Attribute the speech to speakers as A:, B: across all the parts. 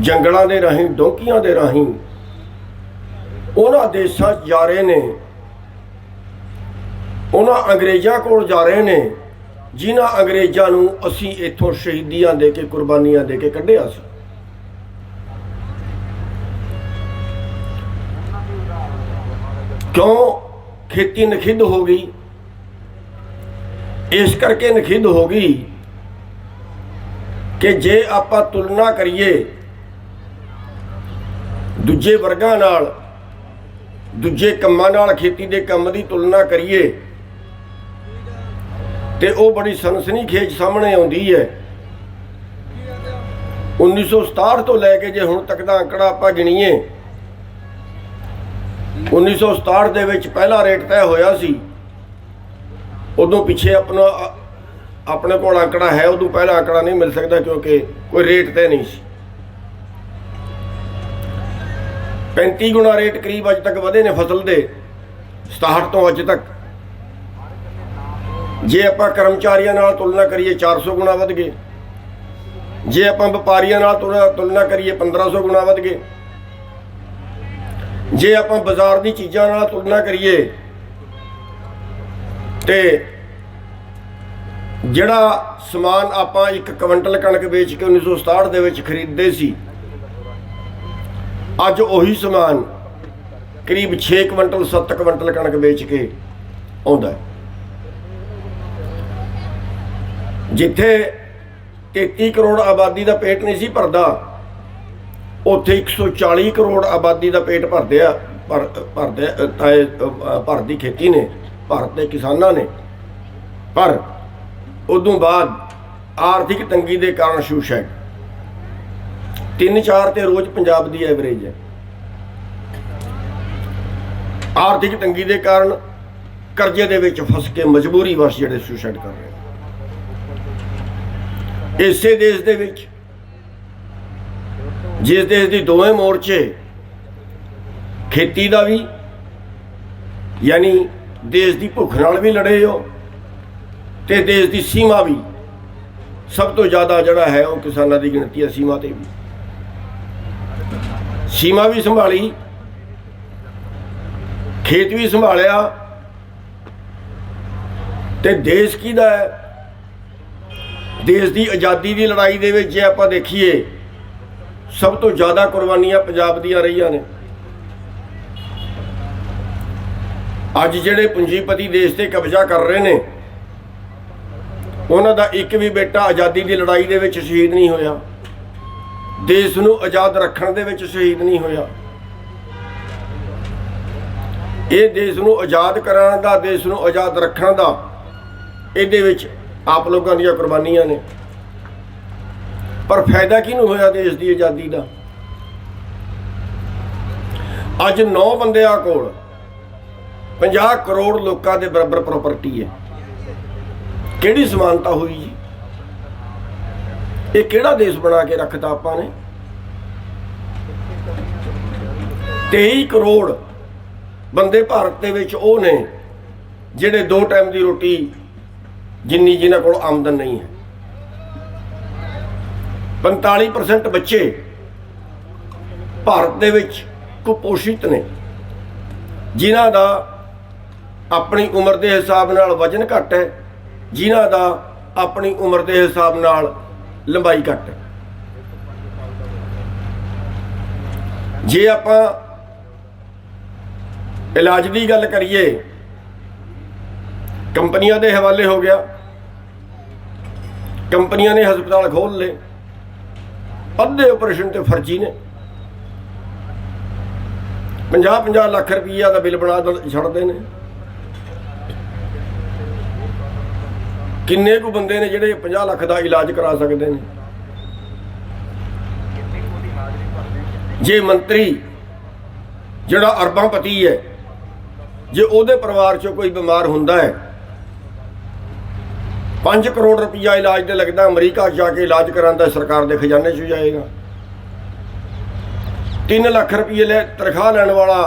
A: ਜੰਗਲਾਂ ਦੇ ਰਾਹੀਂ, ਡੋਂਕੀਆਂ ਦੇ ਰਾਹੀਂ, ਉਹਨਾਂ ਦੇਸ਼ਾਂ 'ਚ ਜਾ ਰਹੇ ਨੇ, ਉਹਨਾਂ ਅੰਗਰੇਜ਼ਾਂ ਕੋਲ ਜਾ ਰਹੇ ਨੇ, ਜਿਨ੍ਹਾਂ ਅੰਗਰੇਜ਼ਾਂ ਨੂੰ ਅਸੀਂ ਇੱਥੋਂ ਸ਼ਹੀਦੀਆਂ ਦੇ ਕੇ, ਕੁਰਬਾਨੀਆਂ ਦੇ ਕੇ ਕੱਢਿਆ ਸੀ। ਕਿਉਂ? ਖੇਤੀ ਨਖਿੱਧ ਹੋ ਗਈ। ਇਸ ਕਰਕੇ ਨਖਿੱਧ ਹੋ ਗਈ ਕਿ ਜੇ ਆਪਾਂ ਤੁਲਨਾ ਕਰੀਏ ਦੂਜੇ ਵਰਗਾਂ ਨਾਲ, ਦੂਜੇ ਕੰਮਾਂ ਨਾਲ ਖੇਤੀ ਦੇ ਕੰਮ ਦੀ ਤੁਲਨਾ ਕਰੀਏ, ਤੇ ਉਹ ਬੜੀ ਸਨਸਨੀ ਖੇਜ ਸਾਹਮਣੇ ਆਉਂਦੀ ਹੈ। 1967 ਤੋਂ ਲੈ ਕੇ ਜੇ ਹੁਣ ਤੱਕ ਦਾ ਅੰਕੜਾ ਆਪਾਂ ਗਿਣੀਏ 1967 ਦੇ ਵਿੱਚ ਪਹਿਲਾ ਰੇਟ ਤੈਅ ਹੋਇਆ ਸੀ। ਉਦੋਂ ਪਿੱਛੇ ਆਪਣਾ ਆਪਣੇ ਕੋਲ ਅੰਕੜਾ ਹੈ, ਉਦੋਂ ਪਹਿਲਾ ਅੰਕੜਾ ਨਹੀਂ ਮਿਲ ਸਕਦਾ ਕਿਉਂਕਿ ਕੋਈ ਰੇਟ ਤੈਅ ਨਹੀਂ ਸੀ। 35 ਗੁਣਾ ਰੇਟ ਕਰੀਬ ਅੱਜ ਤੱਕ ਵਧੇ ਨੇ ਫਸਲ ਦੇ 67 ਤੋਂ ਅੱਜ ਤੱਕ। ਜੇ ਆਪਾਂ ਕਰਮਚਾਰੀਆਂ ਨਾਲ ਤੁਲਨਾ ਕਰੀਏ 400 ਗੁਣਾ ਵਧ ਗਏ। ਜੇ ਆਪਾਂ ਵਪਾਰੀਆਂ ਨਾਲ ਤੁਲਨਾ ਤੁਲਨਾ ਕਰੀਏ 1500 ਗੁਣਾ ਵਧ ਗਏ। ਜੇ ਆਪਾਂ ਬਾਜ਼ਾਰ ਦੀ ਚੀਜ਼ਾਂ ਨਾਲ ਤੁਲਨਾ ਕਰੀਏ, ਤੇ ਜਿਹੜਾ ਸਮਾਨ ਆਪਾਂ ਇੱਕ ਕੁਇੰਟਲ ਕਣਕ ਵੇਚ ਕੇ 1967 ਦੇ ਵਿੱਚ ਖਰੀਦਦੇ ਸੀ ਅੱਜ ਉਹੀ ਸਮਾਨ ਕਰੀਬ 6 ਕੁਇੰਟਲ 7 ਕੁਇੰਟਲ ਕਣਕ ਵੇਚ ਕੇ ਆਉਂਦਾ ਜਿੱਥੇ 33 ਕਰੋੜ ਆਬਾਦੀ ਦਾ ਪੇਟ ਨਹੀਂ ਸੀ ਭਰਦਾ ਉੱਥੇ 140 ਕਰੋੜ ਆਬਾਦੀ ਦਾ ਪੇਟ ਭਰਦੇ ਆ ਭਰ ਭਰਦੇ ਅ, ਅ, ਭਰਦੀ ਖੇਤੀ ਨੇ ਭਾਰਤ ਦੇ ਕਿਸਾਨਾਂ ਨੇ। ਪਰ ਉਦੋਂ ਬਾਅਦ ਆਰਥਿਕ ਤੰਗੀ ਦੇ ਕਾਰਨ ਸ਼ੂਸ਼ੈਡ 3-4 ਤੇ ਰੋਜ਼ ਪੰਜਾਬ ਦੀ ਐਵਰੇਜ ਹੈ। ਆਰਥਿਕ ਤੰਗੀ ਦੇ ਕਾਰਨ ਕਰਜ਼ੇ ਦੇ ਵਿੱਚ ਫਸ ਕੇ ਮਜਬੂਰੀ ਵਸ ਜਿਹੜੇ ਸੁਸਾਈਡ ਕਰ ਰਹੇ ਇਸੇ ਦੇਸ਼ ਦੇ ਵਿੱਚ, ਜਿਸ ਦੇਸ਼ ਦੀ ਦੋਵੇਂ ਮੋਰਚੇ ਖੇਤੀ ਦਾ ਵੀ, ਯਾਨੀ ਦੇਸ਼ ਦੀ ਭੁੱਖ ਨਾਲ ਵੀ ਲੜੇ ਹੋ ਤੇ ਦੇਸ਼ ਦੀ ਸੀਮਾ ਵੀ ਸਭ ਤੋਂ ਜ਼ਿਆਦਾ ਜਿਹੜਾ ਹੈ ਉਹ ਕਿਸਾਨਾਂ ਦੀ ਗਿਣਤੀ ਹੈ ਸੀਮਾ ਤੇ ਵੀ। ਸੀਮਾ ਵੀ ਸੰਭਾਲੀ, ਖੇਤ ਵੀ ਸੰਭਾਲਿਆ ਤੇ ਦੇਸ਼ ਕਿਹਦਾ ਹੈ? ਦੇਸ਼ ਦੀ ਆਜ਼ਾਦੀ ਦੀ ਲੜਾਈ ਦੇ ਵਿੱਚ ਜੇ ਆਪਾਂ ਦੇਖੀਏ, ਸਭ ਤੋਂ ਜ਼ਿਆਦਾ ਕੁਰਬਾਨੀਆਂ ਪੰਜਾਬ ਦੀਆਂ ਰਹੀਆਂ ਨੇ। ਅੱਜ ਜਿਹੜੇ ਪੂੰਜੀਪਤੀ ਦੇਸ਼ ਤੇ ਕਬਜ਼ਾ ਕਰ ਰਹੇ ਨੇ, ਉਹਨਾਂ ਦਾ ਇੱਕ ਵੀ ਬੇਟਾ ਆਜ਼ਾਦੀ ਦੀ ਲੜਾਈ ਦੇ ਵਿੱਚ ਸ਼ਹੀਦ ਨਹੀਂ ਹੋਇਆ। ਦੇਸ਼ ਨੂੰ ਆਜ਼ਾਦ ਰੱਖਣ ਦੇ ਵਿੱਚ ਸ਼ਹੀਦ ਨਹੀਂ ਹੋਇਆ। ਇਹ ਦੇਸ਼ ਨੂੰ ਆਜ਼ਾਦ ਕਰਾਉਣ ਦਾ, ਦੇਸ਼ ਨੂੰ ਆਜ਼ਾਦ ਰੱਖਣ ਦਾ, ਇਹਦੇ ਵਿੱਚ ਆਪ ਲੋਕਾਂ ਦੀਆਂ ਕੁਰਬਾਨੀਆਂ ਨੇ। ਪਰ ਫਾਇਦਾ ਕਿਹਨੂੰ ਹੋਇਆ ਦੇਸ਼ ਦੀ ਆਜ਼ਾਦੀ ਦਾ? ਅੱਜ 9 ਬੰਦਿਆਂ ਕੋਲ 50 ਕਰੋੜ ਲੋਕਾਂ ਦੇ ਬਰਾਬਰ ਪ੍ਰਾਪਰਟੀ ਹੈ। ਕਿਹੜੀ ਸਮਾਨਤਾ ਹੋਈ ਜੀ? ਇਹ ਕਿਹੜਾ ਦੇਸ਼ ਬਣਾ ਕੇ ਰੱਖਤਾ ਆਪਾਂ ਨੇ? 23 ਕਰੋੜ ਬੰਦੇ ਭਾਰਤ ਦੇ ਵਿੱਚ ਉਹ ਨੇ ਜਿਹੜੇ ਦੋ ਟਾਈਮ ਦੀ ਰੋਟੀ ਜਿੰਨੀ ਜਿਨ੍ਹਾਂ ਕੋਲ ਆਮਦਨ ਨਹੀਂ ਹੈ। 45% ਬੱਚੇ ਭਾਰਤ ਦੇ ਵਿੱਚ ਕੁਪੋਸ਼ਿਤ ਨੇ, ਜਿਨ੍ਹਾਂ ਦਾ ਆਪਣੀ ਉਮਰ ਦੇ ਹਿਸਾਬ ਨਾਲ ਵਜਨ ਘੱਟ ਹੈ, ਜਿਨ੍ਹਾਂ ਦਾ ਆਪਣੀ ਉਮਰ ਦੇ ਹਿਸਾਬ ਨਾਲ ਲੰਬਾਈ ਘੱਟ। ਜੇ ਆਪਾਂ ਇਲਾਜ ਦੀ ਗੱਲ ਕਰੀਏ, ਕੰਪਨੀਆਂ ਦੇ ਹਵਾਲੇ ਹੋ ਗਿਆ। ਕੰਪਨੀਆਂ ਨੇ ਹਸਪਤਾਲ ਖੋਲ ਲਏ। ਅੱਧੇ ਆਪਰੇਸ਼ਨ ਤੇ ਫਰਜ਼ੀ ਨੇ। 50-50 ਲੱਖ ਰੁਪਈਆ ਦਾ ਬਿੱਲ ਬਣਾ ਦਿੰ- ਛੱਡਦੇ ਨੇ। ਕਿੰਨੇ ਕੁ ਬੰਦੇ ਨੇ ਜਿਹੜੇ 50 ਲੱਖ ਦਾ ਇਲਾਜ ਕਰਾ ਸਕਦੇ ਨੇ? ਜੇ ਮੰਤਰੀ ਜਿਹੜਾ ਅਰਬਾਂ ਪਤੀ ਹੈ, ਜੇ ਉਹਦੇ ਪਰਿਵਾਰ 'ਚੋਂ ਕੋਈ ਬਿਮਾਰ ਹੁੰਦਾ ਹੈ 5 ਕਰੋੜ ਰੁਪਈਆ ਇਲਾਜ ਦੇ ਲੱਗਦਾ, ਅਮਰੀਕਾ 'ਚ ਜਾ ਕੇ ਇਲਾਜ ਕਰਾਉਂਦਾ, ਸਰਕਾਰ ਦੇ ਖਜ਼ਾਨੇ 'ਚ ਜਾਏਗਾ। 3 ਲੱਖ ਰੁਪਏ ਲੈ ਤਨਖਾਹ ਲੈਣ ਵਾਲਾ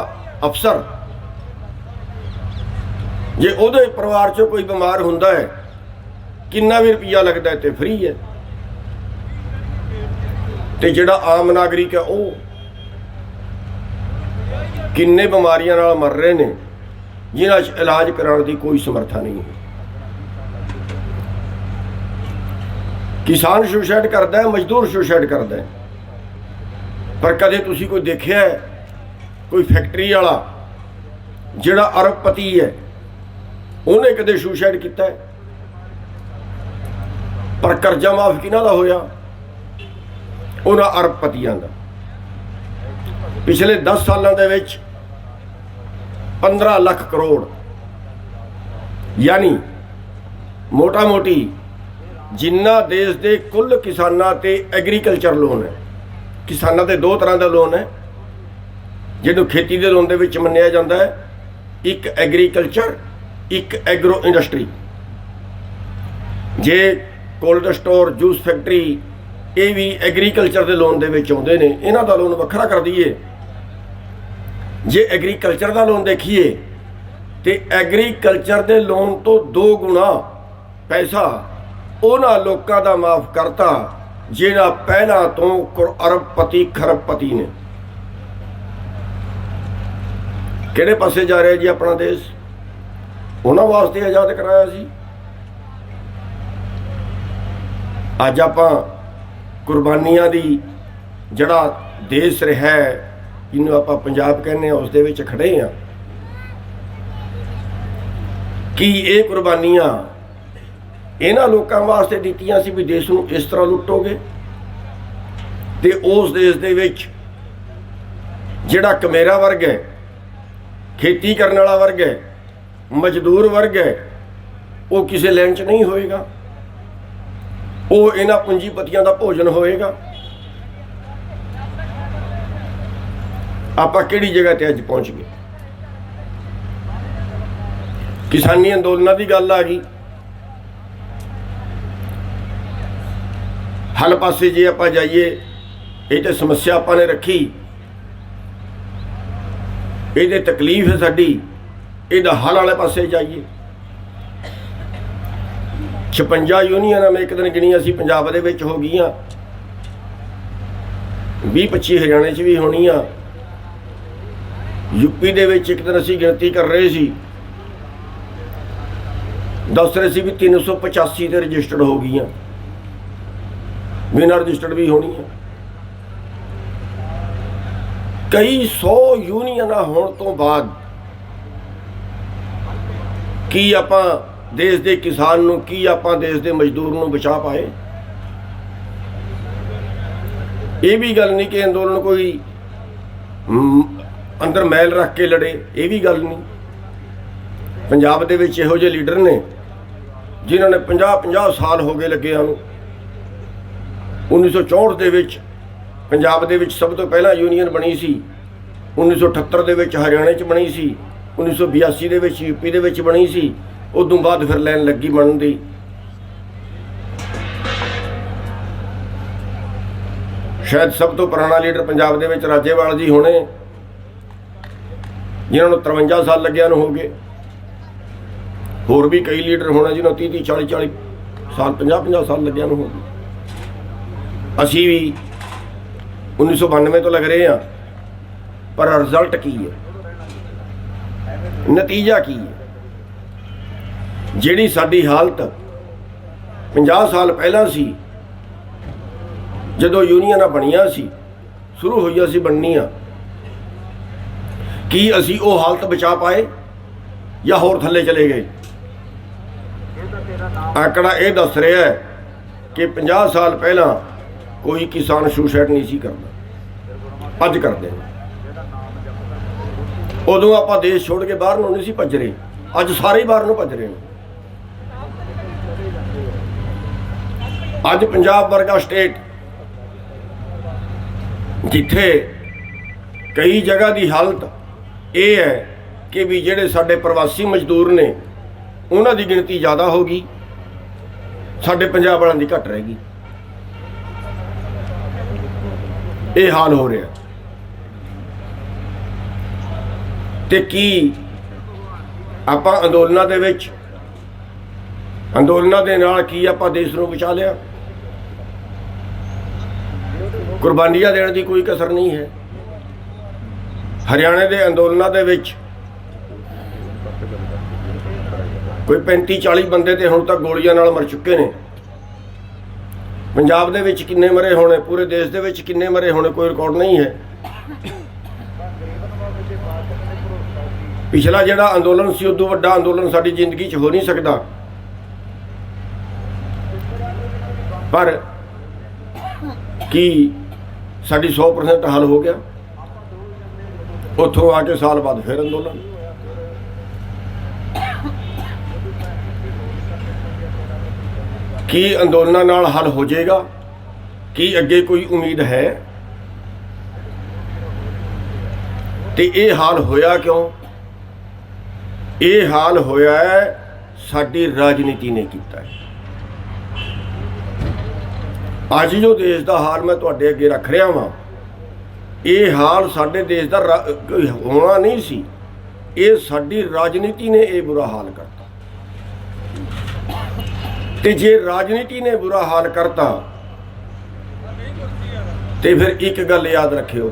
A: ਅਫਸਰ, ਜੇ ਉਹਦੇ ਪਰਿਵਾਰ 'ਚੋਂ ਕੋਈ ਬਿਮਾਰ ਹੁੰਦਾ ਹੈ ਕਿੰਨਾ ਵੀ ਰੁਪਈਆ ਲੱਗਦਾ ਹੈ ਤੇ ਫ੍ਰੀ ਹੈ। ਤੇ ਜਿਹੜਾ ਆਮ ਨਾਗਰਿਕ ਹੈ ਉਹ ਕਿੰਨੇ ਬਿਮਾਰੀਆਂ ਨਾਲ ਮਰ ਰਹੇ ਨੇ, ਜਿਨ੍ਹਾਂ 'ਚ ਇਲਾਜ ਕਰਾਉਣ ਦੀ ਕੋਈ ਸਮਰੱਥਾ ਨਹੀਂ ਹੈ। ਕਿਸਾਨ ਸੁਸਾਇਡ ਕਰਦਾ ਹੈ, ਮਜ਼ਦੂਰ ਸੁਸਾਇਡ ਕਰਦਾ ਹੈ। ਪਰ ਕਦੇ ਤੁਸੀਂ ਕੋਈ ਦੇਖਿਆ ਹੈ, ਕੋਈ ਫੈਕਟਰੀ ਵਾਲਾ ਜਿਹੜਾ ਅਰਬਪਤੀ ਹੈ, ਉਹਨੇ ਕਦੇ ਸੁਸਾਇਡ ਕੀਤਾ ਹੈ? ਪਰ ਕਰਜ਼ਾ ਮਾਫ ਕਿਹਨਾਂ ਦਾ ਹੋਇਆ? ਉਹਨਾਂ ਅਰਬਪਤੀਆਂ ਦਾ। ਪਿਛਲੇ 10 ਸਾਲਾਂ ਦੇ ਵਿੱਚ 15 ਲੱਖ ਕਰੋੜ। ਯਾਨੀ ਮੋਟਾ ਮੋਟੀ ਜਿੰਨਾ ਦੇਸ਼ ਦੇ ਕੁੱਲ ਕਿਸਾਨਾਂ ਤੇ ਐਗਰੀਕਲਚਰ ਲੋਨ ਹੈ, ਕਿਸਾਨਾਂ ਦੇ ਦੋ ਤਰ੍ਹਾਂ ਦਾ ਲੋਨ ਹੈ, ਜਿਹਨੂੰ ਖੇਤੀ ਦੇ ਲੋਨ ਦੇ ਵਿੱਚ ਮੰਨਿਆ ਜਾਂਦਾ ਹੈ, ਇੱਕ ਐਗਰੀਕਲਚਰ, ਇੱਕ ਐਗਰੋ ਇੰਡਸਟਰੀ ਜੇ ਕੋਲਡ ਸਟੋਰ, ਜੂਸ ਫੈਕਟਰੀ ਇਹ ਵੀ ਐਗਰੀਕਲਚਰ ਦੇ ਲੋਨ ਦੇ ਵਿੱਚ ਆਉਂਦੇ ਨੇ। ਇਹਨਾਂ ਦਾ ਲੋਨ ਵੱਖਰਾ ਕਰ ਦਈਏ। ਜੇ ਐਗਰੀਕਲਚਰ ਦਾ ਲੋਨ ਦੇਖੀਏ, ਤੇ ਐਗਰੀਕਲਚਰ ਦੇ ਲੋਨ ਤੋਂ 2 ਗੁਣਾ ਪੈਸਾ ਉਹਨਾਂ ਲੋਕਾਂ ਦਾ ਮਾਫ ਕਰਤਾ ਜਿਹੜਾ ਪਹਿਲਾਂ ਤੋਂ ਅਰਬਪਤੀ, ਖਰਬਪਤੀ ਨੇ। ਕਿਹੜੇ ਪਾਸੇ ਜਾ ਰਿਹਾ ਜੀ ਆਪਣਾ ਦੇਸ਼? ਉਹਨਾਂ ਵਾਸਤੇ ਆਜ਼ਾਦ ਕਰਾਇਆ ਸੀ। ਅੱਜ ਆਪਾਂ ਕੁਰਬਾਨੀਆਂ ਦੀ ਜਿਹੜਾ ਦੇਸ਼ ਰਿਹਾ ਹੈ, ਜਿਹਨੂੰ ਆਪਾਂ ਪੰਜਾਬ ਕਹਿੰਦੇ ਆ ਉਸ ਦੇ ਵਿੱਚ ਖੜੇ ਆ ਕਿ ਇਹ ਕੁਰਬਾਨੀਆਂ ਇਹਨਾਂ ਲੋਕਾਂ ਵਾਸਤੇ ਦਿੱਤੀਆਂ ਸੀ ਵੀ ਦੇਸ਼ ਨੂੰ ਇਸ ਤਰ੍ਹਾਂ ਲੁੱਟੋਗੇ? ਤੇ ਉਸ ਦੇਸ਼ ਦੇ ਵਿੱਚ ਜਿਹੜਾ ਕਮੇਰਾ ਵਰਗ ਹੈ, ਖੇਤੀ ਕਰਨ ਵਾਲਾ ਵਰਗ ਹੈ, ਮਜ਼ਦੂਰ ਵਰਗ ਹੈ, ਉਹ ਕਿਸੇ ਲੈਣ 'ਚ ਨਹੀਂ ਹੋਏਗਾ। ਉਹ ਇਹਨਾਂ ਪੂੰਜੀਪਤੀਆਂ ਦਾ ਭੋਜਨ ਹੋਏਗਾ। ਆਪਾਂ ਕਿਹੜੀ ਜਗ੍ਹਾ ਤੇ ਅੱਜ ਪਹੁੰਚ ਗਏ? ਕਿਸਾਨੀ ਅੰਦੋਲਨਾਂ ਦੀ ਗੱਲ ਆ ਗਈ। ਹਲ ਪਾਸੇ ਜੇ ਆਪਾਂ ਜਾਈਏ, ਇਹ ਤੇ ਸਮੱਸਿਆ ਆਪਾਂ ਨੇ ਰੱਖੀ। ਇਹਦੇ ਤਕਲੀਫ ਹੈ ਸਾਡੀ। ਇਹਦਾ ਹੱਲ ਵਾਲੇ ਪਾਸੇ ਜਾਈਏ। 56 ਯੂਨੀਅਨਾਂ ਮੈਂ ਇੱਕ ਦਿਨ ਗਿਣੀਆਂ ਸੀ, ਪੰਜਾਬ ਦੇ ਵਿੱਚ ਹੋ ਗਈਆਂ। 20 25 ਹਰਿਆਣੇ 'ਚ ਵੀ ਹੋਣੀਆਂ। ਯੂਪੀ ਦੇ ਵਿੱਚ ਇੱਕ ਦਿਨ ਅਸੀਂ ਗਿਣਤੀ ਕਰ ਰਹੇ ਸੀ। ਦੱਸ ਰਹੇ ਸੀ ਵੀ 385 ਤੇ ਰਜਿਸਟਰਡ ਹੋ ਗਈਆਂ। ਬਿਨਾਂ ਰਜਿਸਟਰਡ ਵੀ ਹੋਣੀਆਂ। ਕਈ 100 ਯੂਨੀਅਨਾਂ ਹੋਣ ਤੋਂ ਬਾਅਦ ਕੀ ਆਪਾਂ ਦੇਸ਼ ਦੇ ਕਿਸਾਨ ਨੂੰ ਕੀ ਆਪਾਂ ਦੇਸ਼ ਦੇ ਮਜ਼ਦੂਰ ਨੂੰ ਬਚਾ ਪਾਏ? ਇਹ ਵੀ ਗੱਲ ਨਹੀਂ ਕਿ ਅੰਦੋਲਨ ਕੋਈ ਅੰਦਰ ਮੈਲ ਰੱਖ ਕੇ ਲੜੇ, ਇਹ ਵੀ ਗੱਲ ਨਹੀਂ। ਪੰਜਾਬ ਦੇ ਵਿੱਚ ਇਹੋ ਜਿਹੇ ਲੀਡਰ ਨੇ ਜਿਨ੍ਹਾਂ ਨੇ 50 50 ਸਾਲ ਹੋ ਗਏ ਲੱਗਿਆਂ ਨੂੰ 1964 ਦੇ ਵਿੱਚ ਪੰਜਾਬ ਦੇ ਵਿੱਚ ਸਭ ਤੋਂ ਪਹਿਲਾਂ ਯੂਨੀਅਨ ਬਣੀ ਸੀ। 1978 ਦੇ ਵਿੱਚ ਹਰਿਆਣੇ 'ਚ ਬਣੀ ਸੀ। 1982 ਦੇ ਵਿੱਚ ਯੂਪੀ ਦੇ ਵਿੱਚ ਬਣੀ ਸੀ। ਉਦੋਂ ਬਾਅਦ ਫਿਰ ਲੈਣ ਲੱਗੀ ਬਣਨ ਦੀ। ਸ਼ਾਇਦ ਸਭ ਤੋਂ ਪੁਰਾਣਾ ਲੀਡਰ ਪੰਜਾਬ ਦੇ ਵਿੱਚ ਰਾਜੇਵਾਲ ਜੀ ਹੋਣੇ, ਜਿਨ੍ਹਾਂ ਨੂੰ 53 ਸਾਲ ਲੱਗਿਆ ਨੂੰ ਹੋ ਗਏ ਹੋਰ ਵੀ ਕਈ ਲੀਡਰ ਹੋਣੇ ਜਿਨ੍ਹਾਂ ਨੂੰ 30 30 40 40 ਸਾਲ 50 50 ਸਾਲ ਲੱਗਿਆ ਨੂੰ ਹੋ ਗਏ ਅਸੀਂ ਵੀ 1992 ਤੋਂ ਲੱਗ ਰਹੇ ਹਾਂ, ਪਰ ਰਿਜ਼ਲਟ ਕੀ ਹੈ? ਨਤੀਜਾ ਕੀ ਹੈ? ਜਿਹੜੀ ਸਾਡੀ ਹਾਲਤ 50 ਸਾਲ ਪਹਿਲਾਂ ਸੀ, ਜਦੋਂ ਯੂਨੀਅਨਾਂ ਬਣੀਆਂ ਸੀ, ਸ਼ੁਰੂ ਹੋਈਆਂ ਸੀ ਬਣਨੀਆਂ ਕੀ ਅਸੀਂ ਉਹ ਹਾਲਤ ਬਚਾ ਪਾਏ ਜਾਂ ਹੋਰ ਥੱਲੇ ਚਲੇ ਗਏ? ਆਂਕੜਾ ਇਹ ਦੱਸ ਰਿਹਾ ਹੈ ਕਿ 50 ਸਾਲ ਪਹਿਲਾਂ ਕੋਈ ਕਿਸਾਨ ਸੁਸਾਈਡ ਨਹੀਂ ਸੀ ਕਰਦਾ। ਅੱਜ ਕਰਦੇ ਨੇ। ਉਦੋਂ ਆਪਾਂ ਦੇਸ਼ ਛੋੜ ਕੇ ਬਾਹਰ ਨੂੰ ਨਹੀਂ ਸੀ ਭੱਜ ਰਹੇ। ਅੱਜ ਸਾਰੇ ਬਾਹਰ ਨੂੰ ਭੱਜ ਰਹੇ ਨੇ। ਅੱਜ ਪੰਜਾਬ ਵਰਗਾ ਸਟੇਟ ਜਿੱਥੇ ਕਈ ਜਗ੍ਹਾ ਦੀ ਹਾਲਤ ਇਹ ਹੈ ਕਿ ਵੀ ਜਿਹੜੇ ਸਾਡੇ ਪ੍ਰਵਾਸੀ ਮਜ਼ਦੂਰ ਨੇ, ਉਹਨਾਂ ਦੀ ਗਿਣਤੀ ਜ਼ਿਆਦਾ ਹੋ ਗਈ, ਸਾਡੇ ਪੰਜਾਬ ਵਾਲਿਆਂ ਦੀ ਘਟ ਰਹੇਗੀ ਇਹ ਹਾਲ ਹੋ ਰਿਹਾ। ਤੇ ਕੀ ਆਪਾਂ ਅੰਦੋਲਨਾਂ ਦੇ ਵਿੱਚ, ਅੰਦੋਲਨਾਂ ਦੇ ਨਾਲ ਕੀ ਆਪਾਂ ਦੇਸ਼ ਨੂੰ ਬਚਾ ਲਿਆ? ਕੁਰਬਾਨੀਆਂ ਦੇਣ ਦੀ ਕੋਈ ਕਸਰ ਨਹੀਂ ਹੈ। ਹਰਿਆਣੇ ਦੇ ਅੰਦੋਲਨਾਂ ਦੇ ਵਿੱਚ ਕੋਈ 35 40 ਬੰਦੇ ਤੇ ਹੁਣ ਤੱਕ ਗੋਲੀਆਂ ਨਾਲ ਮਰ ਚੁੱਕੇ ਨੇ। ਪੰਜਾਬ ਦੇ ਵਿੱਚ ਕਿੰਨੇ ਮਰੇ ਹੋਣੇ, ਪੂਰੇ ਦੇਸ਼ ਦੇ ਵਿੱਚ ਕਿੰਨੇ ਮਰੇ ਹੋਣੇ ਕੋਈ ਰਿਕਾਰਡ ਨਹੀਂ ਹੈ। ਪਿਛਲਾ ਜਿਹੜਾ ਅੰਦੋਲਨ ਸੀ, ਉਦੋਂ ਵੱਡਾ ਅੰਦੋਲਨ ਸਾਡੀ ਜ਼ਿੰਦਗੀ 'ਚ ਹੋ ਨਹੀਂ ਸਕਦਾ। ਪਰ ਕੀ ਸਾਡੀ 100% ਹੱਲ ਹੋ ਗਿਆ। ਉੱਥੋਂ ਆ ਕੇ ਸਾਲ ਬਾਅਦ ਫਿਰ ਅੰਦੋਲਨ। ਕੀ ਅੰਦੋਲਨਾਂ ਨਾਲ ਹੱਲ ਹੋ ਜਾਏਗਾ? ਕੀ ਅੱਗੇ ਕੋਈ ਉਮੀਦ ਹੈ? ਤੇ ਇਹ ਹਾਲ ਹੋਇਆ ਕਿਉਂ? ਇਹ ਹਾਲ ਹੋਇਆ ਸਾਡੀ ਰਾਜਨੀਤੀ ਨੇ ਕੀਤਾ ਹੈ। ਅੱਜ ਜੋ ਦੇਸ਼ ਦਾ ਹਾਲ ਮੈਂ ਤੁਹਾਡੇ ਅੱਗੇ ਰੱਖ ਰਿਹਾ ਵਾਂ, ਇਹ ਹਾਲ ਸਾਡੇ ਦੇਸ਼ ਦਾ ਹੋਣਾ ਨਹੀਂ ਸੀ। ਇਹ ਸਾਡੀ ਰਾਜਨੀਤੀ ਨੇ ਇਹ ਬੁਰਾ ਹਾਲ ਕਰਤਾ। ਤੇ ਜੇ ਰਾਜਨੀਤੀ ਨੇ ਬੁਰਾ ਹਾਲ ਕਰਤਾ, ਤੇ ਫਿਰ ਇੱਕ ਗੱਲ ਯਾਦ ਰੱਖਿਓ,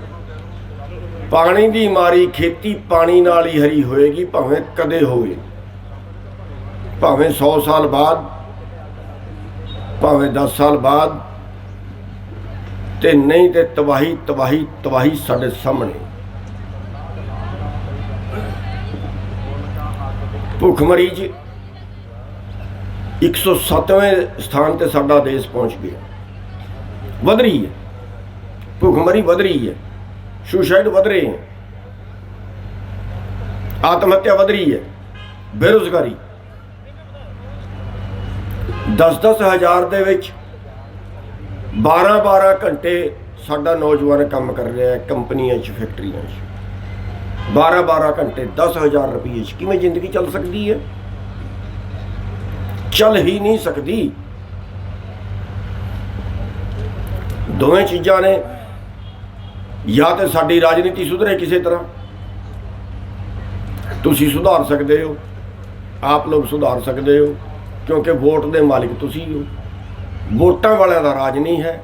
A: ਪਾਣੀ ਦੀ ਮਾਰੀ ਖੇਤੀ ਪਾਣੀ ਨਾਲ ਹੀ ਹਰੀ ਹੋਏਗੀ, ਭਾਵੇਂ ਕਦੇ ਹੋਵੇ। ਭਾਵੇਂ 100 ਸਾਲ ਬਾਅਦ, ਭਾਵੇਂ 10 ਸਾਲ ਬਾਅਦ ਤੇ ਨਹੀਂ ਤੇ ਤਬਾਹੀ ਤਬਾਹੀ ਤਬਾਹੀ ਸਾਡੇ ਸਾਹਮਣੇ। ਭੁੱਖਮਰੀ ਚ 107ਵੇਂ ਸਥਾਨ ਤੇ ਸਾਡਾ ਦੇਸ਼ ਪਹੁੰਚ ਗਿਆ। ਵਧ ਰਹੀ ਹੈ। ਭੁੱਖਮਰੀ ਵਧ ਰਹੀ ਹੈ। ਸੁਸਾਈਡ ਵਧ ਰਹੇ ਹੈ। ਆਤਮ ਹੱਤਿਆ ਵਧ ਰਹੀ ਹੈ। ਬੇਰੁਜ਼ਗਾਰੀ। 10-10 ਹਜ਼ਾਰ ਦੇ ਵਿੱਚ 12-12 ਘੰਟੇ ਸਾਡਾ ਨੌਜਵਾਨ ਕੰਮ ਕਰ ਰਿਹਾ ਹੈ ਕੰਪਨੀਆਂ 'ਚ, ਫੈਕਟਰੀਆਂ 'ਚ। 12-12 ਘੰਟੇ 10000 ਰੁਪਏ 'ਚ ਕਿਵੇਂ ਜ਼ਿੰਦਗੀ ਚੱਲ ਸਕਦੀ ਹੈ? ਚੱਲ ਹੀ ਨਹੀਂ ਸਕਦੀ। ਦੋਵੇਂ ਚੀਜ਼ਾਂ ਨੇ ਜਾਂ ਤੇ ਸਾਡੀ ਰਾਜਨੀਤੀ ਸੁਧਰੇ ਕਿਸੇ ਤਰ੍ਹਾਂ। ਤੁਸੀਂ ਸੁਧਾਰ ਸਕਦੇ ਹੋ, ਆਪ ਲੋਕ ਸੁਧਾਰ ਸਕਦੇ ਹੋ, ਕਿਉਂਕਿ ਵੋਟ ਦੇ ਮਾਲਿਕ ਤੁਸੀਂ ਹੋ। ਵੋਟਾਂ ਵਾਲਿਆਂ ਦਾ ਰਾਜ ਨਹੀਂ ਹੈ,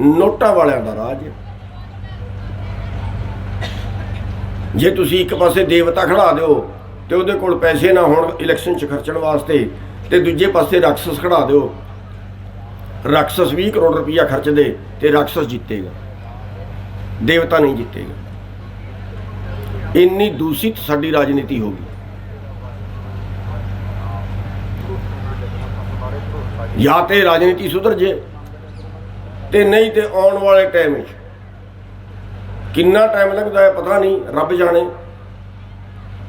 A: ਨੋਟਾਂ ਵਾਲਿਆਂ ਦਾ ਰਾਜ ਹੈ। ਜੇ ਤੁਸੀਂ ਇੱਕ ਪਾਸੇ ਦੇਵਤਾ ਖੜਾ ਦਿਓ ਤੇ ਉਹਦੇ ਕੋਲ ਪੈਸੇ ਨਾ ਹੋਣ ਇਲੈਕਸ਼ਨ 'ਚ ਖਰਚਣ ਵਾਸਤੇ ਤੇ ਦੂਜੇ ਪਾਸੇ ਰਾਖਸਸ ਖੜਾ ਦਿਓ, ਰਾਖਸਸ 20 ਕਰੋੜ ਰੁਪਈਆ ਖਰਚ ਦੇ ਤੇ ਰਾਖਸਸ ਜਿੱਤੇਗਾ। ਦੇਵਤਾ ਨਹੀਂ ਜਿੱਤੇਗਾ। ਇੰਨੀ ਦੂਸ਼ਿਤ ਸਾਡੀ ਰਾਜਨੀਤੀ ਹੋ ਗਈ। ਜਾਂ ਤੇ ਰਾਜਨੀਤੀ ਸੁਧਰ ਜੇ ਤੇ ਨਹੀਂ ਤੇ ਆਉਣ ਵਾਲੇ ਟਾਈਮ ਵਿੱਚ ਕਿੰਨਾ ਟਾਈਮ ਲੱਗਦਾ ਹੈ ਪਤਾ ਨਹੀਂ, ਰੱਬ ਜਾਣੇ।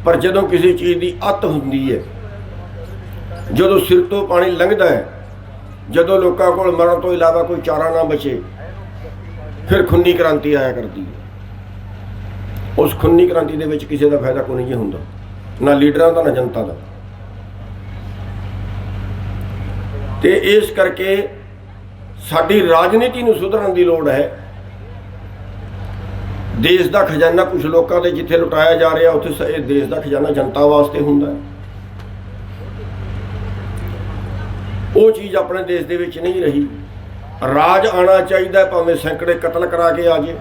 A: ਪਰ ਜਦੋਂ ਕਿਸੇ ਚੀਜ਼ ਦੀ ਅੱਤ ਹੁੰਦੀ ਹੈ, ਜਦੋਂ ਸਿਰ ਤੋਂ ਪਾਣੀ ਲੰਘਦਾ ਹੈ, ਜਦੋਂ ਲੋਕਾਂ ਕੋਲ ਮਰਨ ਤੋਂ ਇਲਾਵਾ ਕੋਈ ਚਾਰਾ ਨਾ ਬਚੇ, ਫਿਰ ਖੁੰਨੀ ਕ੍ਰਾਂਤੀ ਆਇਆ ਕਰਦੀ ਹੈ। ਉਸ ਖੁੰਨੀ ਕ੍ਰਾਂਤੀ ਦੇ ਵਿੱਚ ਕਿਸੇ ਦਾ ਫਾਇਦਾ ਕੋਈ ਨਹੀਂ ਹੁੰਦਾ। ਨਾ ਲੀਡਰਾਂ ਦਾ, ਨਾ ਜਨਤਾ ਦਾ। ਤੇ ਇਸ ਕਰਕੇ ਸਾਡੀ ਰਾਜਨੀਤੀ ਨੂੰ ਸੁਧਰਨ ਦੀ ਲੋੜ ਹੈ। ਦੇਸ਼ ਦਾ ਖਜ਼ਾਨਾ ਕੁਝ ਲੋਕਾਂ ਦੇ ਜਿੱਥੇ ਲੁਟਾਇਆ ਜਾ ਰਿਹਾ, ਉੱਥੇ ਸ- ਇਹ ਦੇਸ਼ ਦਾ ਖਜ਼ਾਨਾ ਜਨਤਾ ਵਾਸਤੇ ਹੁੰਦਾ ਹੈ। ਉਹ ਚੀਜ਼ ਆਪਣੇ ਦੇਸ਼ ਦੇ ਵਿੱਚ ਨਹੀਂ ਰਹੀ। ਰਾਜ ਆਣਾ ਚਾਹੀਦਾ ਭਾਵੇਂ ਸੈਂਕੜੇ ਕਤਲ ਕਰਾ ਕੇ ਆ ਜੇ,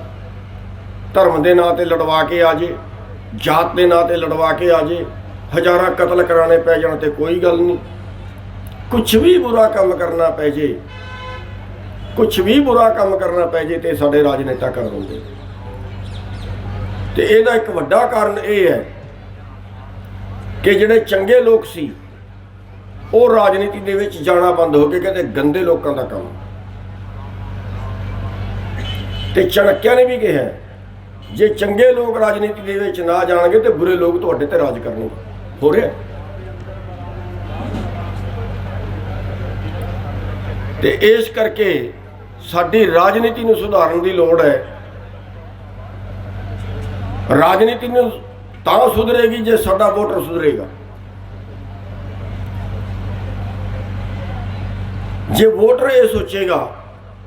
A: ਧਰਮ ਦੇ ਨਾਂ ਤੇ ਲੜਵਾ ਕੇ ਆ ਜੇ, ਜਾਤ ਦੇ ਨਾਂ ਤੇ ਲੜਵਾ ਕੇ ਆ ਜੇ, ਹਜ਼ਾਰਾਂ ਕਤਲ ਕਰਾਣੇ ਪੈ ਜਾਣ ਤੇ ਕੋਈ ਗੱਲ ਨਹੀਂ। ਕੁਝ ਵੀ ਬੁਰਾ ਕੰਮ ਕਰਨਾ ਪੈ ਜੇ ਕੁਝ ਵੀ ਬੁਰਾ ਕੰਮ ਕਰਨਾ ਪੈ ਜੇ ਤੇ ਸਾਡੇ ਰਾਜਨੇਤਾ ਕਰ ਦਿੰਦੇ। ਤੇ ਇਹਦਾ ਇੱਕ ਵੱਡਾ ਕਾਰਨ ਇਹ ਹੈ ਕਿ ਜਿਹੜੇ ਚੰਗੇ ਲੋਕ ਸੀ, ਉਹ ਰਾਜਨੀਤੀ ਦੇ ਵਿੱਚ ਜਾਣਾ ਬੰਦ ਹੋ ਕੇ ਕਹਿੰਦੇ ਗੰਦੇ ਲੋਕਾਂ ਦਾ ਕੰਮ। ਤੇ ਚਣਕਿਆ ਨੇ ਵੀ ਕਿਹਾ, ਜੇ ਚੰਗੇ ਲੋਕ ਰਾਜਨੀਤੀ ਦੇ ਵਿੱਚ ਨਾ ਜਾਣਗੇ ਤੇ ਬੁਰੇ ਲੋਕ ਤੁਹਾਡੇ ਤੇ ਰਾਜ ਕਰਨਗੇ। ਹੋ ਰਿਹਾ? ਤੇ ਇਸ ਕਰਕੇ ਸਾਡੀ ਰਾਜਨੀਤੀ ਨੂੰ ਸੁਧਾਰਨ ਦੀ ਲੋੜ ਹੈ। ਰਾਜਨੀਤੀ ਨੂੰ ਤਾਂ ਸੁਧਰੇਗੀ ਜੇ ਸਾਡਾ ਵੋਟਰ ਸੁਧਰੇਗਾ। ਜੇ ਵੋਟਰ ਇਹ ਸੋਚੇਗਾ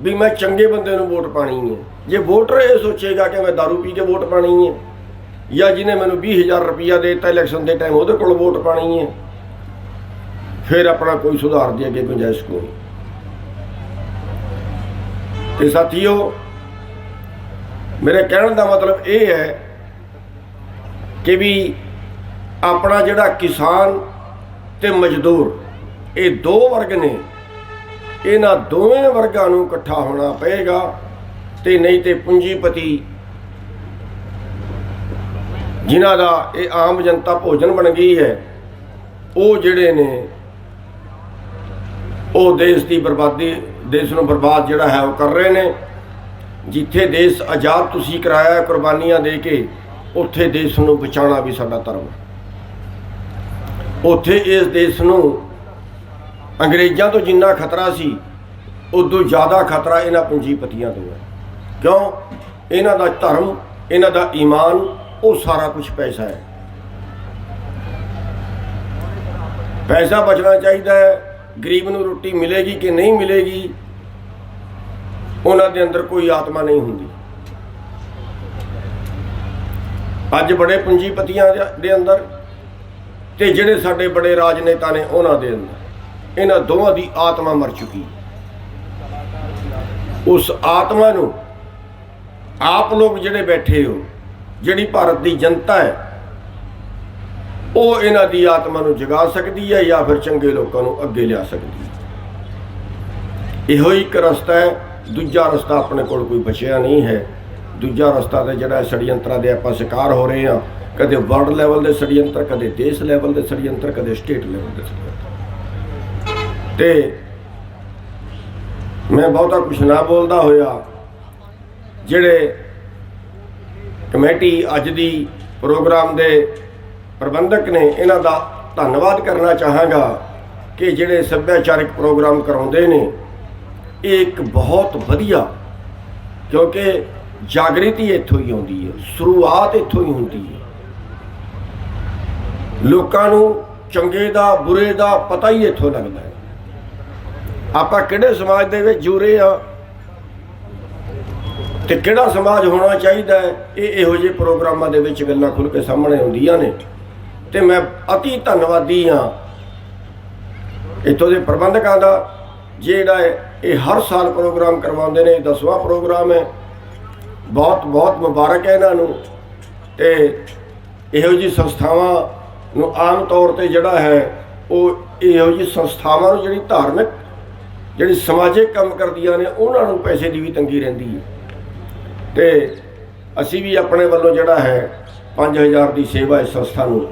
A: ਵੀ ਮੈਂ ਚੰਗੇ ਬੰਦੇ ਨੂੰ ਵੋਟ ਪਾਣੀ ਹੈ, ਜੇ ਵੋਟਰ ਇਹ ਸੋਚੇਗਾ ਕਿ ਮੈਂ दारू ਪੀ ਕੇ ਵੋਟ ਪਾਣੀ ਹੈ, ਜਾਂ ਜਿਹਨੇ ਮੈਨੂੰ 20000 ਰੁਪਇਆ ਦੇ ਦਿੱਤਾ ਇਲੈਕਸ਼ਨ ਦੇ ਟਾਈਮ ਉਹਦੇ ਕੋਲ ਵੋਟ ਪਾਣੀ ਹੈ, ਫਿਰ ਆਪਣਾ ਕੋਈ ਸੁਧਾਰ ਦੀ ਅੱਗੇ ਗੁੰਜਾਇਸ਼ ਕੋਈ ਤੇ ਸਾਥੀਓ, ਮੇਰੇ ਕਹਿਣ ਦਾ ਮਤਲਬ ਇਹ ਹੈ ਕਿ ਵੀ ਆਪਣਾ ਜਿਹੜਾ ਕਿਸਾਨ ਤੇ ਮਜ਼ਦੂਰ, ਇਹ ਦੋ ਵਰਗ ਨੇ। ਇਹਨਾਂ ਦੋਵੇਂ ਵਰਗਾਂ ਨੂੰ ਇਕੱਠਾ ਹੋਣਾ ਪਏਗਾ ਤੇ ਨਹੀਂ ਤੇ ਪੂੰਜੀਪਤੀ, ਜਿਨ੍ਹਾਂ ਦਾ ਇਹ ਆਮ ਜਨਤਾ ਭੋਜਨ ਬਣ ਗਈ ਹੈ, ਉਹ ਜਿਹੜੇ ਨੇ, ਉਹ ਦੇਸ਼ ਦੀ ਬਰਬਾਦੀ ਦੇਸ਼ ਨੂੰ ਬਰਬਾਦ ਜਿਹੜਾ ਹੈ ਉਹ ਕਰ ਰਹੇ ਨੇ। ਜਿੱਥੇ ਦੇਸ਼ ਆਜ਼ਾਦ ਤੁਸੀਂ ਕਰਾਇਆ ਕੁਰਬਾਨੀਆਂ ਦੇ ਕੇ, ਉੱਥੇ ਦੇਸ਼ ਨੂੰ ਬਚਾਉਣਾ ਵੀ ਸਾਡਾ ਧਰਮ ਹੈ। ਉੱਥੇ ਇਸ ਦੇਸ਼ ਨੂੰ ਅੰਗਰੇਜ਼ਾਂ ਤੋਂ ਜਿੰਨਾ ਖਤਰਾ ਸੀ, ਉਦੋਂ ਜ਼ਿਆਦਾ ਖਤਰਾ ਇਹਨਾਂ ਪੂੰਜੀਪਤੀਆਂ ਤੋਂ ਹੈ। ਕਿਉਂ? ਇਹਨਾਂ ਦਾ ਧਰਮ, ਇਹਨਾਂ ਦਾ ਈਮਾਨ, ਉਹ ਸਾਰਾ ਕੁਝ ਪੈਸਾ ਹੈ। ਪੈਸਾ ਬਚਣਾ ਚਾਹੀਦਾ ਹੈ। ਗਰੀਬ ਨੂੰ ਰੋਟੀ ਮਿਲੇਗੀ ਕਿ ਨਹੀਂ ਮਿਲੇਗੀ? ਉਹਨਾਂ ਦੇ ਅੰਦਰ ਕੋਈ ਆਤਮਾ ਨਹੀਂ ਹੁੰਦੀ। ਅੱਜ ਬੜੇ ਪੂੰਜੀਪਤੀਆਂ ਦੇ- ਅੰਦਰ ਤੇ ਜਿਹੜੇ ਸਾਡੇ ਬੜੇ ਰਾਜਨੇਤਾ ਨੇ ਉਹਨਾਂ ਦੇ ਅੰਦਰ, ਇਹਨਾਂ ਦੋਵਾਂ ਦੀ ਆਤਮਾ ਮਰ ਚੁੱਕੀ। ਉਸ ਆਤਮਾ ਨੂੰ ਆਪ ਲੋਕ ਜਿਹੜੇ ਬੈਠੇ ਹੋ, ਜਿਹੜੀ ਭਾਰਤ ਦੀ ਜਨਤਾ ਹੈ, ਉਹ ਇਹਨਾਂ ਦੀ ਆਤਮਾ ਨੂੰ ਜਗਾ ਸਕਦੀ ਹੈ ਜਾਂ ਫਿਰ ਚੰਗੇ ਲੋਕਾਂ ਨੂੰ ਅੱਗੇ ਲਿਆ ਸਕਦੀ ਹੈ। ਇਹੋ ਹੀ ਇੱਕ ਰਸਤਾ ਹੈ ਦੂਜਾ ਰਸਤਾ ਆਪਣੇ ਕੋਲ ਕੋਈ ਬਚਿਆ ਨਹੀਂ ਹੈ। ਦੂਜਾ ਰਸਤਾ ਤੇ ਜਿਹੜਾ ਸੜੀਅੰਤਰਾਂ ਦੇ ਆਪਾਂ ਸ਼ਿਕਾਰ ਹੋ ਰਹੇ ਆ ਕਦੇ ਵਰਲਡ ਲੈਵਲ ਦੇ ਸੜੀਅੰਤਰ ਕਦੇ ਦੇਸ਼ ਲੈਵਲ ਦੇ ਸੜੀਅੰਤਰ ਕਦੇ ਸਟੇਟ ਲੈਵਲ ਦੇ ਸੜੀਅੰਤਰ ਤੇ ਮੈਂ ਬਹੁਤਾ ਕੁਛ ਨਾ ਬੋਲਦਾ ਹੋਇਆ, ਜਿਹੜੇ ਕਮੇਟੀ ਅੱਜ ਦੀ ਪ੍ਰੋਗਰਾਮ ਦੇ ਪ੍ਰਬੰਧਕ ਨੇ, ਇਹਨਾਂ ਦਾ ਧੰਨਵਾਦ ਕਰਨਾ ਚਾਹਾਂਗਾ ਕਿ ਜਿਹੜੇ ਸੱਭਿਆਚਾਰਕ ਪ੍ਰੋਗਰਾਮ ਕਰਾਉਂਦੇ ਨੇ ਇਹ ਇੱਕ ਬਹੁਤ ਵਧੀਆ, ਕਿਉਂਕਿ ਜਾਗ੍ਰਿਤੀ ਇੱਥੋਂ ਹੀ ਆਉਂਦੀ ਹੈ, ਸ਼ੁਰੂਆਤ ਇੱਥੋਂ ਹੀ ਹੁੰਦੀ ਹੈ। ਲੋਕਾਂ ਨੂੰ ਚੰਗੇ ਦਾ, ਬੁਰੇ ਦਾ ਪਤਾ ਹੀ ਇੱਥੋਂ ਲੱਗਦਾ ਹੈ। ਆਪਾਂ ਕਿਹੜੇ ਸਮਾਜ ਦੇ ਵਿੱਚ ਜੁੜੇ ਆ ਤੇ ਕਿਹੜਾ ਸਮਾਜ ਹੋਣਾ ਚਾਹੀਦਾ ਹੈ? ਇਹ ਇਹੋ ਜਿਹੇ ਪ੍ਰੋਗਰਾਮਾਂ ਦੇ ਵਿੱਚ ਗੱਲਾਂ ਖੁੱਲ ਕੇ ਸਾਹਮਣੇ ਆਉਂਦੀਆਂ ਨੇ। ਤੇ ਮੈਂ ਅਤੀ ਧੰਨਵਾਦੀ ਹਾਂ ਇੱਥੋਂ ਦੇ ਪ੍ਰਬੰਧਕਾਂ ਦਾ, ਜਿਹੜਾ ਹੈ ਇਹ ਹਰ ਸਾਲ ਪ੍ਰੋਗਰਾਮ ਕਰਵਾਉਂਦੇ ਨੇ 10ਵਾਂ ਪ੍ਰੋਗਰਾਮ ਹੈ। ਬਹੁਤ ਬਹੁਤ ਮੁਬਾਰਕ ਹੈ ਇਹਨਾਂ ਨੂੰ। ਤੇ ਇਹੋ ਜਿਹੀ ਸੰਸਥਾਵਾਂ ਨੂੰ ਆਮ ਤੌਰ ਤੇ ਜਿਹੜਾ ਹੈ, ਉਹ ਇਹੋ ਜਿਹੀ ਸੰਸਥਾਵਾਂ ਨੂੰ ਜਿਹੜੀ ਧਾਰਮਿਕ, ਜਿਹੜੀ ਸਮਾਜਿਕ ਕੰਮ ਕਰਦੀਆਂ ਨੇ, ਉਹਨਾਂ ਨੂੰ ਪੈਸੇ ਦੀ ਵੀ ਤੰਗੀ ਰਹਿੰਦੀ ਹੈ। ਤੇ ਅਸੀਂ ਵੀ ਆਪਣੇ ਵੱਲੋਂ ਜਿਹੜਾ ਹੈ 5000 ਦੀ ਸੇਵਾ ਇਸ ਸੰਸਥਾ ਨੂੰ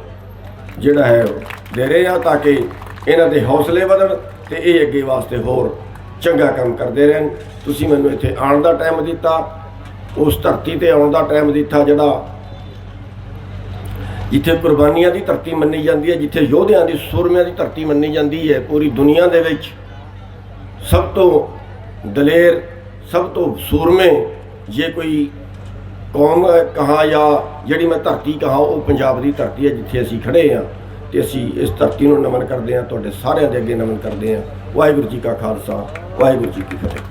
A: ਜਿਹੜਾ ਹੈ ਦੇ ਰਹੇ ਹਾਂ ਤਾਂ ਕਿ ਇਹਨਾਂ ਦੇ ਹੌਸਲੇ ਵਧਣ ਤੇ ਇਹ ਅੱਗੇ ਵਾਸਤੇ ਹੋਰ ਚੰਗਾ ਕੰਮ ਕਰਦੇ ਰਹਿਣ। ਤੁਸੀਂ ਮੈਨੂੰ ਇੱਥੇ ਆਉਣ ਦਾ ਟਾਈਮ ਦਿੱਤਾ। ਉਸ ਧਰਤੀ ਤੇ ਆਉਣ ਦਾ ਟਾਈਮ ਦਿੱਤਾ ਜਿਹੜਾ ਜਿੱਥੇ ਕੁਰਬਾਨੀਆਂ ਦੀ ਧਰਤੀ ਮੰਨੀ ਜਾਂਦੀ ਹੈ, ਜਿੱਥੇ ਯੋਧਿਆਂ ਦੀ, ਸੂਰਮਿਆਂ ਦੀ ਧਰਤੀ ਮੰਨੀ ਜਾਂਦੀ ਹੈ ਪੂਰੀ ਦੁਨੀਆ ਦੇ ਵਿੱਚ। ਸਭ ਤੋਂ ਦਲੇਰ, ਸਭ ਤੋਂ ਸੂਰਮੇ ਜੇ ਕੋਈ ਕੌਮ ਕਹਾ ਜਾਂ ਜਿਹੜੀ ਮੈਂ ਧਰਤੀ ਕਹਾ, ਉਹ ਪੰਜਾਬ ਦੀ ਧਰਤੀ ਹੈ ਜਿੱਥੇ ਅਸੀਂ ਖੜੇ ਹਾਂ। ਤੇ ਅਸੀਂ ਇਸ ਧਰਤੀ ਨੂੰ ਨਮਨ ਕਰਦੇ ਹਾਂ, ਤੁਹਾਡੇ ਸਾਰਿਆਂ ਦੇ ਅੱਗੇ ਨਮਨ ਕਰਦੇ ਹਾਂ। ਵਾਹਿਗੁਰੂ ਜੀ ਕਾ ਖਾਲਸਾ, ਵਾਹਿਗੁਰੂ ਜੀ ਕੀ ਫਤਿਹ।